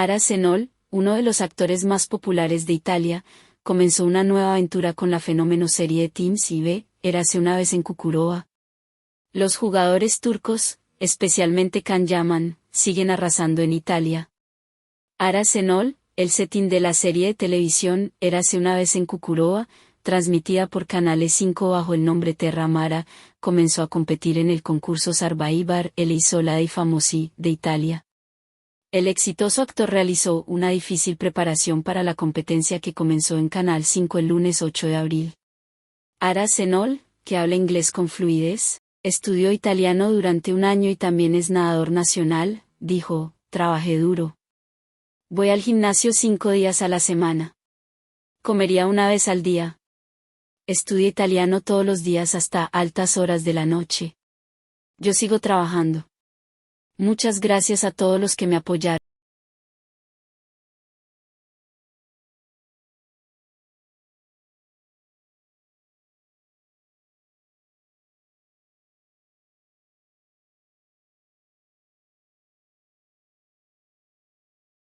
Ara uno de los actores más populares de Italia, comenzó una nueva aventura con la fenómeno serie Teams y B, Érase una vez en Kukuroa. Los jugadores turcos, especialmente Kan Yaman, siguen arrasando en Italia. Ara el setting de la serie de televisión Érase una vez en Kukuroa, transmitida por Canales 5 bajo el nombre Terra Mara, comenzó a competir en el concurso Sarvaibar El Isola dei Famosi, de Italia. El exitoso actor realizó una difícil preparación para la competencia que comenzó en Canal 5 el lunes 8 de abril. Ara Senol, que habla inglés con fluidez, estudió italiano durante un año y también es nadador nacional, dijo, trabajé duro. Voy al gimnasio cinco días a la semana. Comería una vez al día. Estudio italiano todos los días hasta altas horas de la noche. Yo sigo trabajando. Muchas gracias a todos los que me apoyaron.